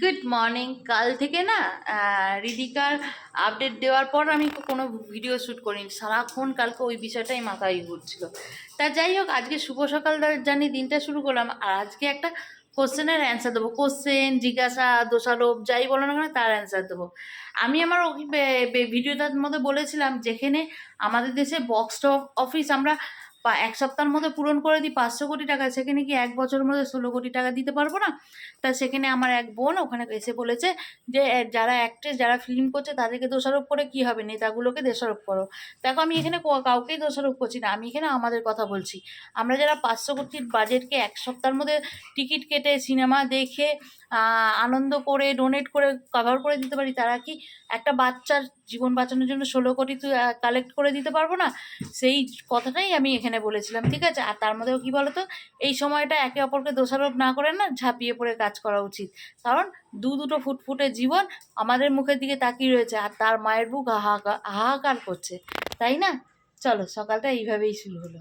Good morning কাল থেকে না রিদিকার আপডেট দেওয়ার পর আমি কোনো ভিডিও শ্যুট করিনি। সারাক্ষণ কালকে ওই বিষয়টাই মাথায় ঘুরছিল। তা যাই হোক, আজকে শুভ সকাল জানি দিনটা শুরু করলাম, আর আজকে একটা কোশ্চেনের অ্যান্সার দেবো। কোশ্চেন জিজ্ঞাসা, দোষারোপ, যাই বলো না কেন, তার অ্যান্সার দেবো। আমি আমার ভিডিওটার মধ্যে বলেছিলাম, যেখানে আমাদের দেশে বক্স অফিস আমরা পা- এক সপ্তাহের মধ্যে পূরণ করে দিই পাঁচশো কোটি টাকা। সেখানে কি এক বছরের মধ্যে ষোলো কোটি টাকা দিতে পারব না? তা সেখানে আমার এক বোন ওখানে এসে বলেছে যে যারা অ্যাক্ট্রেস যারা ফিল্ম করছে তাদেরকে দোষারোপ করে কি হবে? নেতাগুলোকে দোষারোপ করো। দেখো, আমি এখানে কাউকেই দোষারোপ করছি না। আমি এখানে আমাদের কথা বলছি। আমরা যারা পাঁচশো কোটির বাজেটকে এক সপ্তাহের মধ্যে টিকিট কেটে সিনেমা দেখে আনন্দ করে ডোনেট করে কভার করে দিতে পারি, তারা কি একটা বাচ্চার জীবন বাঁচানোর জন্য ষোলো কোটি কালেক্ট করে দিতে পারব না? সেই কথাটাই আমি এখানে বলেছিলাম, ঠিক আছে? আর তার মধ্যেও কী বলতো? এই সময়টা একে অপরকে দোষারোপ না করে না ঝাঁপিয়ে পড়ে কাজ করা উচিত। কারণ দু দুটো ফুটফুটে জীবন আমাদের মুখের দিকে তাকিয়ে রয়েছে আর তার মায়ের বুক হাহাকার হাহাকার করছে। তাই না? চলো, সকালটা এইভাবেই শুরু হলো।